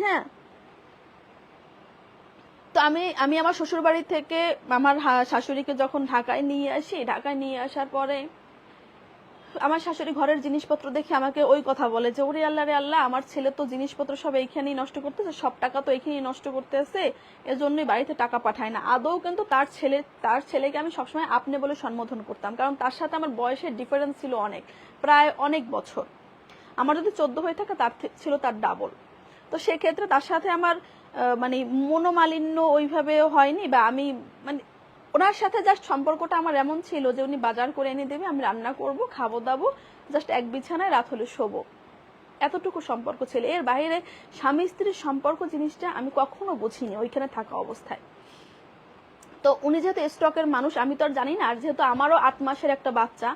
হ্যাঁ। তো আমি আমি আমার শ্বশুর বাড়ি থেকে আমার শাশুড়িকে যখন ঢাকায় নিয়ে আসি, ঢাকায় নিয়ে আসার পরে আমার শাশুড়ি ঘরের জিনিসপত্র দেখে আমাকে ওই কথা বলে যে, ওরে আল্লাহ, রে আল্লাহ, আমার ছেলে তো জিনিসপত্র সব এইখানেই নষ্ট করতেছে, সব টাকা তো এইখানেই নষ্ট করতেছে, এজন্যই বাড়িতে টাকা পাঠায় না। আদৌ কিন্তু তার ছেলে, তার ছেলেকে আমি সবসময় আপনি বলে সম্বোধন করতাম, কারণ তার সাথে আমার বয়সের ডিফারেন্স ছিল অনেক, প্রায় অনেক বছর। আমার যদি চোদ্দ হয়ে থাকে, তার ছিল তার ডাবল তো সেক্ষেত্রে তার সাথে আমার মানে মনোমালিন্য ওইভাবে হয়নি বা আমি মানে ওনার সাথে জাস্ট সম্পর্কটা আমার এমন ছিল যে উনি বাজার করে এনে দেবে, আমি রান্না করব, খাব দাবো জাস্ট এক বিছানায় রাত হলে শোবো। এতটুকু সম্পর্ক ছিল। এর বাইরে স্বামী স্ত্রীর সম্পর্ক জিনিসটা আমি কখনো বুঝিনি ওইখানে থাকা অবস্থায়। তো উনি যেহেতু স্টকের মানুষ, আমি তো আর জানি না। আর যেহেতু আমারও আট মাসের একটা বাচ্চা,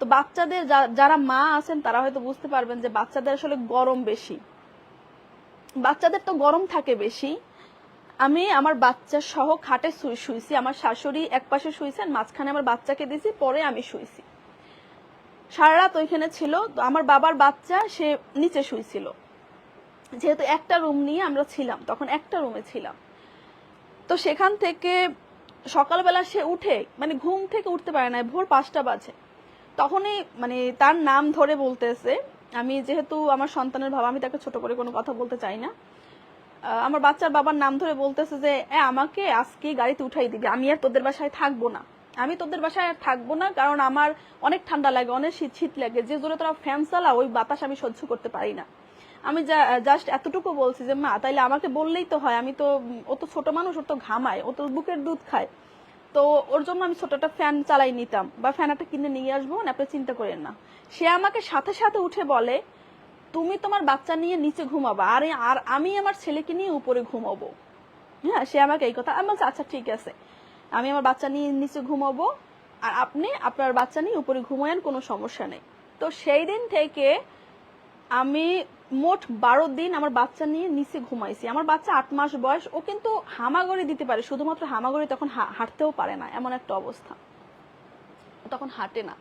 তো বাচ্চাদের যারা মা আছেন তারা হয়তো বুঝতে পারবেন যে বাচ্চাদের আসলে গরম বেশি। বাচ্চাদের তো গরম থাকে বেশি। আমি আমার বাচ্চা সহ খাটে শুই শুইছি, আমার শাশুড়ি এক পাশে শুইছেন, মাঝখানে আমার বাচ্চাকে দিয়েছি পরে আমি শুইছি। সারা রাত ওইখানে ছিল, তো আমার বাবার বাচ্চা সে নিচে শুইছিল। যেহেতু একটা রুম নিয়ে আমরা ছিলাম, তখন একটা রুমে ছিলাম। তো সেখান থেকে সকালবেলা সে উঠে মানে ঘুম থেকে উঠতে পারে না ভোর পাঁচটা বাজে। তখনই মানে তার নাম ধরে বলতেছে আমি যেহেতু আমার সন্তানের বাবা আমি তাকে ছোট করে কোনো কথা বলতে চাই না। আমার বাচ্চার বাবার নাম ধরে বলতেছে যে "এ, আমাকে আজকে গাড়িতে উঠাই দিবি আমি আর তোদের বাসায় থাকব না। আমি তোদের বাসায় আর থাকব না কারণ আমার অনেক ঠান্ডা লাগে অনেক শীত শীত লাগে। যে জোরে তোরা ফ্যান চালা ওই বাতাস আমি সহ্য করতে পারি না। আমি জাস্ট এতটুকু বলছি যে মা তাইলে আমাকে বললেই তো হয় আমি তো ও তো ছোট মানুষ ওর তো ঘামায় ও তো বুকের দুধ খায়। তো ওর জন্য আমি ছোট একটা ফ্যান চালাই নিতাম। বা ফ্যান একটা কিনে নিয়ে আসব, না, আপনি চিন্তা করেন না। সে আমাকে সাথে সাথে উঠে বলে, তুমি তোমার বাচ্চা নিয়ে নিচে ঘুমাবা, আর আর আমি আমার ছেলেকে নিয়ে উপরে ঘুমাবো। হ্যাঁ সে আমাকে এই কথা, আমি বলছি আচ্ছা ঠিক আছে। আমি আমার বাচ্চা নিয়ে নিচে ঘুমাবো, আর আপনি আপনার বাচ্চা নিয়ে উপরে ঘুমায়েন, কোনো সমস্যা নেই। তো সেই দিন থেকে আমি মোট বারো দিন আমার বাচ্চা নিয়ে নিচে ঘুমাইছি। আমার বাচ্চা আট মাস বয়স, ও কিন্তু হামাগড়ি দিতে পারে। শুধুমাত্র হামাগড়ি তখন হাঁটতেও পারে না, এমন একটা অবস্থা। তখন হাঁটে না।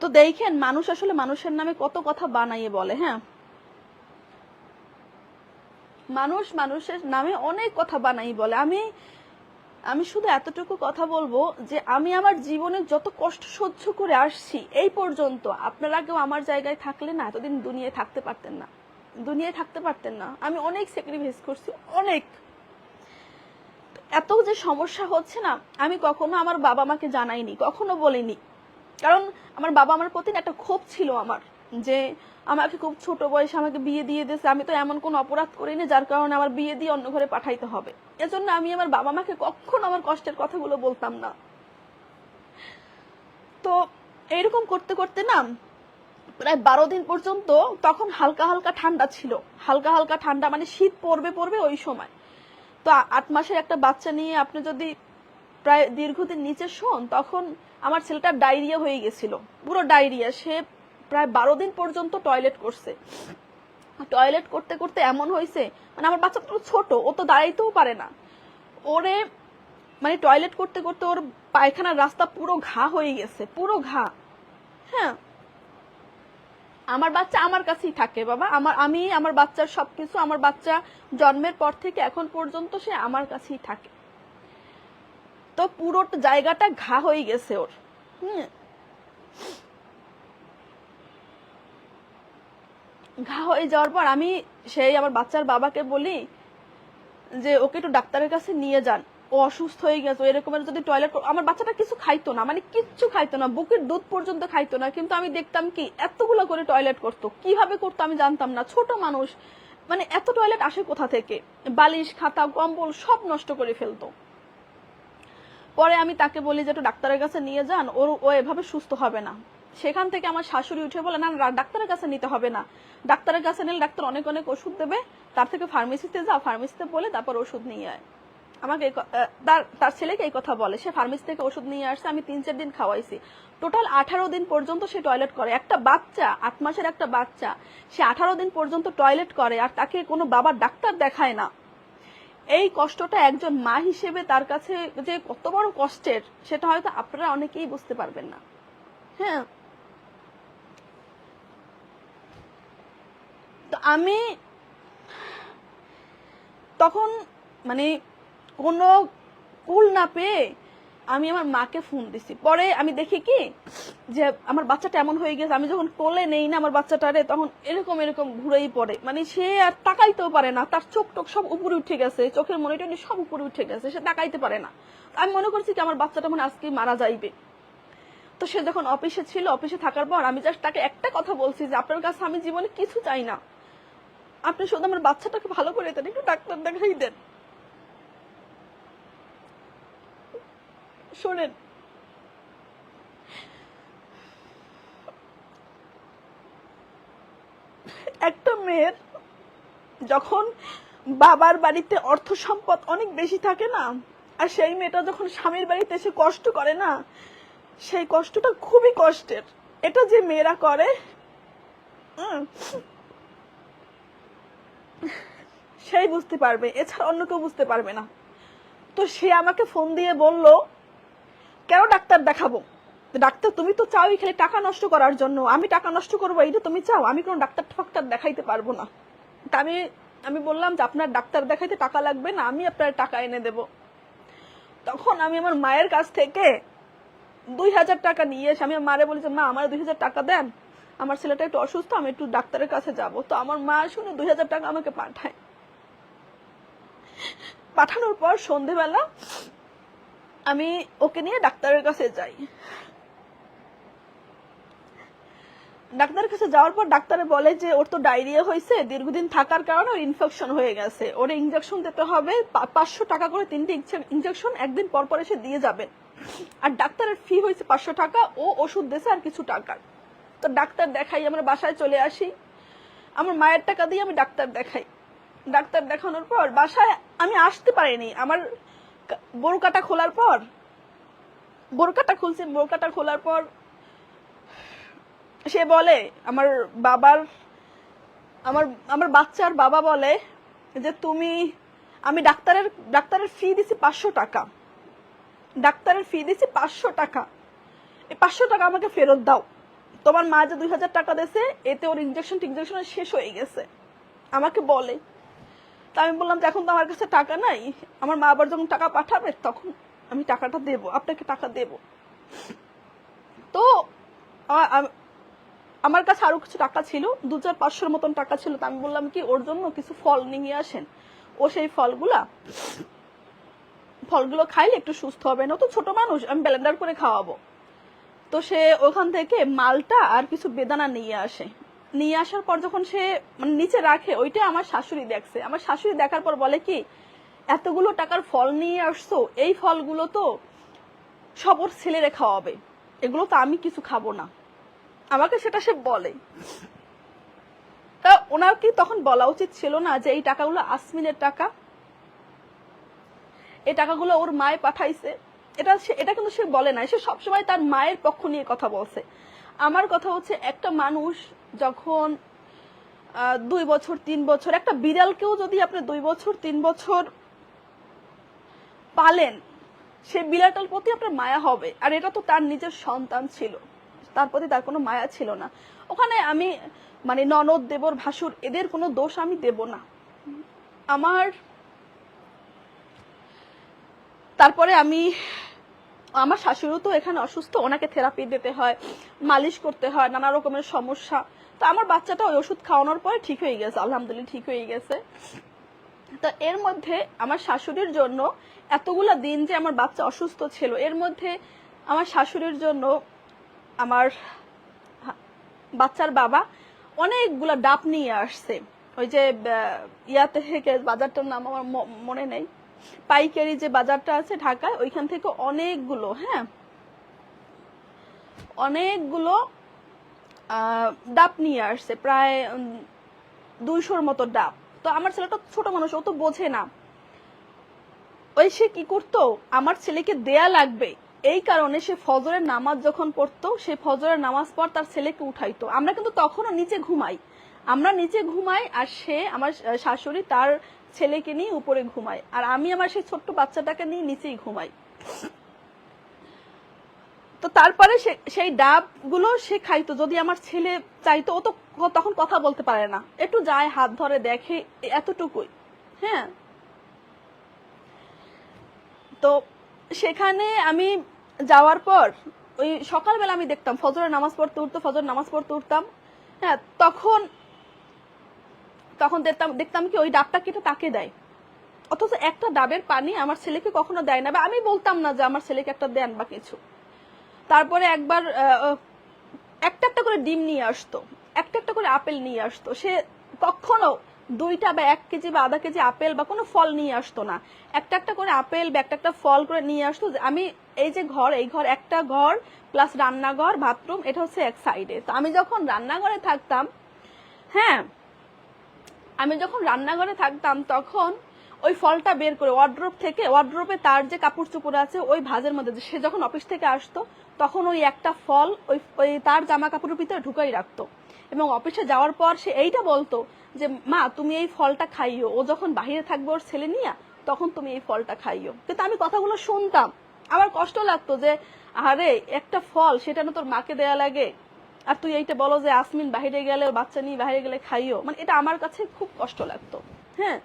তো দেখেন, মানুষ আসলে মানুষের নামে কত কথা বানাইয়ে বলে হ্যাঁ? মানুষ মানুষের নামে অনেক কথা বানাই বলে। আমি আমি শুধু এতটুকু কথা বলব যে আমি আমার জীবনে যত কষ্ট সহ্য করে আসছি, এই পর্যন্ত আপনারা কেউ আমার জায়গায় থাকলে না এতদিন দুনিয়ায় থাকতে পারতেন না। দুনিয়ায় থাকতে পারতেন না। আমি অনেক স্যাক্রিফাইস করছি, অনেক। এত যে সমস্যা হচ্ছে না, আমি কখনো আমার বাবা মাকে জানাইনি, কখনো বলিনি। কারণ আমার বাবা আমার প্রতি একটা ক্ষোভ ছিল আমার। যে আমাকে খুব ছোট বয়সে আমাকে বিয়ে দিয়ে দিয়েছে, আমি তো এমন কোন অপরাধ করিনি যার কারণে আমার বিয়ে দিয়ে অন্য ঘরে পাঠাইতে হবে। এজন্য আমি আমার বাবা মাকে কখনো আমার কষ্টের কথাগুলো বলতাম না। তো এইরকম করতে করতে না প্রায় বারো দিন পর্যন্ত তখন হালকা হালকা ঠান্ডা ছিল। হালকা হালকা ঠান্ডা মানে শীত পড়বে পড়বে ওই সময়। তো আট মাসের একটা বাচ্চা নিয়ে আপনি যদি প্রায় দীর্ঘদিন নিচে শোন, তখন আমার ছেলেটা ডায়রিয়া হয়ে গেছিল। পুরো ডায়রিয়া, সে প্রায় বারো দিন পর্যন্ত টয়লেট করছে। টয়লেট করতে করতে এমন হয়েছে মানে আমার বাচ্চা তো ছোট, ও তো দাঁড়াইতেও পারে না। ওরে মানে টয়লেট করতে করতে ওর পায়খানার রাস্তা পুরো ঘা হয়ে গেছে, পুরো ঘা। হ্যাঁ। আমার বাচ্চা আমার কাছেই থাকে বাবা, আমার, আমি আমার বাচ্চার সবকিছু, আমার বাচ্চা জন্মের পর থেকে এখন পর্যন্ত সে আমার কাছেই থাকে। তো পুরো জায়গাটা ঘা হয়ে গেছে ওর। হুম। ঘা হয়ে যাওয়ার পর আমি সেই আমার বাচ্চার বাবাকে বলি যে, ওকে একটু ডাক্তারের কাছে নিয়ে যান। ও অসুস্থ হয়ে গেছে এরকমের যদি টয়লেট আমার বাচ্চাটা কিছু খাইতো না মানে কিচ্ছু খাইতো না, বুকের দুধ পর্যন্ত খাইতো না। কিন্তু আমি দেখতাম কি, এতগুলো করে টয়লেট করতো। কীভাবে করতো আমি জানতাম না। ছোট মানুষ মানে এত টয়লেট আসে কোথা থেকে? বালিশ, খাতা, কম্বল সব নষ্ট করে ফেলতো। পরে আমি তাকে বলি যে, একটু ডাক্তারের কাছে নিয়ে যান, ওর, ও এভাবে সুস্থ হবে না। সেখান থেকে আমার শাশুড়ি উঠে বলে, না ডাক্তারের কাছে নিতে হবে না। ডাক্তারের কাছে নিলে ডাক্তার অনেক অনেক ওষুধ দেবে। তার থেকে ফার্মেসিতে যা ফার্মেসিতে বলে তারপর ওষুধ নিয়ে আয়। আমাকে তার তার ছেলেকে এই কথা বলে, সে ফার্মেসি থেকে ওষুধ নিয়ে আসছে, আমি তিন, চার দিন খাওয়াইছি। টোটাল আঠারো দিন পর্যন্ত সে টয়লেট করে। একটা বাচ্চা, আট মাসের একটা বাচ্চা, সে আঠারো দিন পর্যন্ত টয়লেট করে আর তাকে কোনো বাবা ডাক্তার দেখায় না। এই কষ্টটা একজন মা হিসেবে তার কাছে যে কত বড় কষ্টের, সেটা হয়তো আপনারা অনেকেই বুঝতে পারবেন না। হ্যাঁ? আমি তখন মানে কোনো কুল না পেয়ে আমি আমার মাকে ফোন দিছি। পরে আমি দেখি কি, যে আমার বাচ্চাটা এমন হয়ে গেছে, আমি যখন কোলে নেই না আমার বাচ্চাটারে তখন এরকম এরকম ঘুরেই পড়ে। মানে সে আর তাকাইতেও পারে না, তার চোখ টোক সব উপরে উঠে গেছে, চোখের মনিটরি সব উপরে উঠে গেছে, সে তাকাইতে পারে না। আমি মনে করছি কি, আমার বাচ্চাটা মনে আজকে মারা যাইবে। তো সে যখন অফিসে ছিল, অফিসে থাকার পর আমি জাস্ট তাকে একটা কথা বলছি যে, আপনার কাছে আমি জীবনে কিছু চাই না। আপনি শুধু আমার বাচ্চাটাকে ভালো করে দেন, একটু ডাক্তার দেখাই দেন। শোনেন। একটা মেয়ের যখন বাবার বাড়িতে অর্থ সম্পদ অনেক বেশি থাকে না, আর সেই মেয়েটা যখন স্বামীর বাড়িতে এসে কষ্ট করে না, সেই কষ্টটা খুবই কষ্টের। এটা যে মেয়েরা করে সেই বুঝতে পারবে, এছাড়া অন্য কেউ বুঝতে পারবে না। তো সে আমাকে ফোন দিয়ে বলল, কেন ডাক্তার দেখাবো? ডাক্তার, তুমি তো চাও খালি টাকা নষ্ট করার জন্য। আমি টাকা নষ্ট করব, এইটা তুমি চাও। আমি কোনো ডাক্তার ঠাক্তার দেখাইতে পারব না। তা আমি আমি বললাম যে, আপনার ডাক্তার দেখাইতে টাকা লাগবে না, আমি আপনার টাকা এনে দেব। তখন আমি আমার মায়ের কাছ থেকে দুই হাজার টাকা নিয়ে এসে, আমি মারে বলি যে, মা, আমার দুই হাজার টাকা দেন। আমার ছেলেটা একটু অসুস্থ, আমি একটু ডাক্তারের কাছে যাব। তো আমার মা শুনে দুই হাজার টাকা আমাকে পাঠায়। পাঠানোর পর সন্ধেবেলা আমি ওকে নিয়ে ডাক্তারের কাছে যাই। ডাক্তারের কাছে যাওয়ার পর ডাক্তারে বলে যে, ওর তো ডায়রিয়া হয়েছে, দীর্ঘদিন থাকার কারণে ওর ইনফেকশন হয়ে গেছে। ওর ইনজেকশন দিতে হবে পাঁচশো টাকা করে তিনটে ইনজেকশন একদিন পর পর এসে দিয়ে যাবেন আর ডাক্তারের ফি হয়েছে পাঁচশো টাকা, ও ওষুধ দিয়েছে আর কিছু টাকার তো ডাক্তার দেখাই, আমরা বাসায় চলে আসি। আমার মায়ের টাকা দিয়ে আমি ডাক্তার দেখাই। ডাক্তার দেখানোর পর বাসায় আমি আসতে পারিনি। আমার বোরকাটা খোলার পর, বোরকাটা খুলছি, বোরকাটা খোলার পর সে বলে, আমার বাবার, আমার আমার বাচ্চার বাবা বলে যে, তুমি, আমি ডাক্তারের ডাক্তারের ফি দিছি পাঁচশো টাকা। ডাক্তারের ফি দিছি পাঁচশো টাকা। এই পাঁচশো টাকা আমাকে ফেরত দাও। তোমার মা যে দুই হাজার টাকা দিয়েছে, এতে ওর ইঞ্জেকশন টিনজেকশন শেষ হয়ে গেছে। আমাকে বলে। তা আমি বললাম যে, এখন তো আমার কাছে টাকা নাই। আমার মা আবার যখন টাকা পাঠাবে, তখন আমি টাকাটা দেব, আপনাকে টাকা দেব। তো আমার কাছে আরও কিছু টাকা ছিল, দু চার পাঁচশোর মতন টাকা ছিল। তো আমি বললাম কি, ওর জন্য কিছু ফল নিয়ে আসেন। ও সেই ফলগুলা, ফলগুলো খাইলে একটু সুস্থ হবে। না তো ছোট মানুষ, আমি ব্লেন্ডার করে খাওয়াবো। তো সে ওখান থেকে মালটা আর কিছু বেদানা নিয়ে আসে। নিয়ে আসার পর যখন সে মানে নিচে রাখে, ওইটা আমার শাশুড়ি দেখছে। আমার শাশুড়ি দেখার পর বলে কি, এতগুলো টাকার ফল নিয়ে আসছো, এই ফলগুলো তো সব ওর ছেলেরে খাওয়াবে। এগুলো তো আমি কিছু খাব না। আমাকে সেটা সে বলে। তা ওনার কি তখন বলা উচিত ছিল না যে এই টাকাগুলো আসমিনের টাকা? এই টাকাগুলো ওর মায়ে পাঠাইছে। এটা এটা কিন্তু সে বলে না সে সবসময় তার মায়ের পক্ষ নিয়ে কথা বলছে। আমার কথা হচ্ছে, একটা মানুষ যখন দুই বছর, তিন বছর, একটা বিড়ালকেও যদি আপনি দুই বছর, তিন বছর পালেন, সে বিড়ালটার প্রতি আপনার মায়া হবে। আর এটা তো তার নিজের সন্তান ছিল। তার প্রতি তার কোনো মায়া ছিল না। ওখানে আমি মানে ননদ, দেবর, ভাসুর, এদের কোনো দোষ আমি দেব না। আমার তারপরে আমি, আমার শাশুড়িও তো এখানে অসুস্থ, ওনাকে থেরাপি দিতে হয়, মালিশ করতে হয়, নানা রকমের সমস্যা। তো আমার বাচ্চাটা ওই ওষুধ খাওয়ানোর পরে ঠিক হয়ে গেছে, আলহামদুলিল্লাহ ঠিক হয়ে গেছে। তো এর মধ্যে আমার শাশুড়ির জন্য এতগুলা দিন যে আমার বাচ্চা অসুস্থ ছিল, এর মধ্যে আমার শাশুড়ির জন্য আমার বাচ্চার বাবা অনেকগুলা ডাব নিয়ে আসছে। ওই যে ইয়াতে থেকে বাজারটার নাম আমার মনে নেই। পাইকারি যে বাজারটা আছে ঢাকায়, ওইখান থেকে অনেকগুলো হ্যাঁ? অনেকগুলো ডাব নিয়ে আসছে, প্রায় দুইশোর মতো ডাব। তো আমার ছেলেটা ছোট মানুষ, ও তো বোঝে না। ওই সে কি করতো? আমার ছেলেকে দেয়া লাগবে। এই কারণে সে ফজরের নামাজ যখন পড়তো, সে ফজরের নামাজ পর তার ছেলেকে উঠাইতো। আমরা কিন্তু তখনও নিচে ঘুমাই। আমরা নিচে ঘুমাই আর সে আমার শাশুড়ি তার ছেলেকে নিয়ে উপরে ঘুমায়। আর আমি আমার সেই ছোট্ট বাচ্চাটাকে নিয়ে নিচেই ঘুমাই। তো তারপরে সেই ডাবগুলো সে খাইতো। যদি আমার ছেলে চাইতো, ও তো তখন কথা বলতে পারে না। একটু যায়, হাত ধরে দেখে এতটুকুই। হ্যাঁ? তো সেখানে আমি যাওয়ার পর, ওই সকালবেলা আমি দেখতাম, ফজরের নামাজ পড়তে উঠতো ফজর নামাজ পড়তে উঠতাম। হ্যাঁ তখন তখন দেখতাম দেখতাম কি ওই ডাবটা কেটে তাকে দেয়। অথচ একটা ডাবের পানি আমার ছেলেকে কখনো দেয় না, বা আমি বলতাম না যে আমার ছেলেকে একটা দেন বা কিছু। তারপরে একবার একটা একটা করে ডিম নিয়ে আসতো, একটা একটা করে আপেল নিয়ে আসতো। সে কখনো দুইটা বা এক কেজি বা আধা কেজি আপেল বা কোনো ফল নিয়ে আসতো না। একটা একটা করে আপেল বা একটা একটা ফল করে নিয়ে আসতো আমি এই যে ঘর, এই ঘর একটা ঘর প্লাস রান্নাঘর বাথরুম এটা হচ্ছে এক সাইডে তো আমি যখন রান্নাঘরে থাকতাম হ্যাঁ আমি যখন রান্নাঘরে থাকতাম, তখন ওই ফলটা বের করে ওয়ার্ড্রোপ থেকে ওয়ার্ড্রোপে তার যে কাপড় চোপড় আছে, ওই ভাজের মধ্যে সে যখন অফিস থেকে আসতো, তখন ওই একটা ফল ওই ওই তার জামা কাপড়ের ভিতরে ঢুকাই রাখতো। এবং অফিসে যাওয়ার পর সে এইটা বলতো যে, মা, তুমি এই ফলটা খাইও ও যখন বাইরে থাকবে ওর ছেলে নিয়ে, তখন তুমি এই ফলটা খাইও কিন্তু আমি কথাগুলো শুনতাম। আমার কষ্ট লাগতো যে, আরে, একটা ফল, সেটা না তোর মাকে দেয়া লাগে? আর তুই এইটা বলো যে আসমিন বাহিরে গেলে, বাচ্চা নিয়ে বাইরে গেলে খাইও। মানে এটা আমার কাছে খুব কষ্ট লাগতো। হ্যাঁ?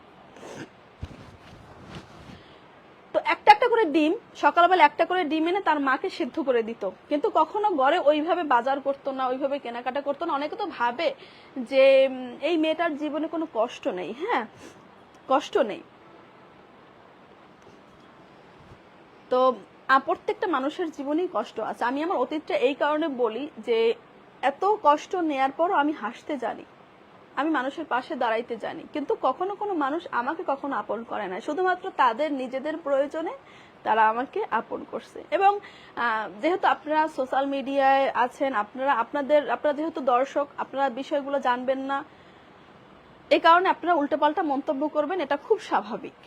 তো একটা একটা করে ডিম, সকালবেলা একটা করে ডিম এনে তার মাকে সিদ্ধ করে দিত। কিন্তু কখনো ঘরে ওইভাবে বাজার করতো না, ওইভাবে কেনাকাটা করতো না। অনেকে তো ভাবে যে এই মেয়েটার জীবনে কোনো কষ্ট নেই। হ্যাঁ? কষ্ট নেই। তো প্রত্যেকটা মানুষের জীবনেই কষ্ট আছে। আমি আমার অতীতটা এই কারণে বলি যে এত কষ্ট নেয়ার পরও আমি হাসতে জানি। আমি মানুষের পাশে দাঁড়াইতে জানি। কিন্তু কখনো কোনো মানুষ আমাকে কখনো আপন করে না শুধুমাত্র তাদের নিজেদের প্রয়োজনে তারা আমাকে আপন করছে। এবং যেহেতু আপনারা সোশ্যাল মিডিয়ায় আছেন, আপনারা, আপনাদের, আপনারা যেহেতু দর্শক, আপনারা বিষয়গুলো জানবেন না, এ কারণে আপনারা উল্টোপাল্টা মন্তব্য করবেন, এটা খুব স্বাভাবিক।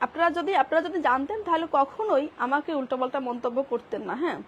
আপনারা যদি আপনারা যদি জানতেন তাহলে কখনোই আমাকে উল্টোপাল্টা মন্তব্য করতেন না হ্যাঁ?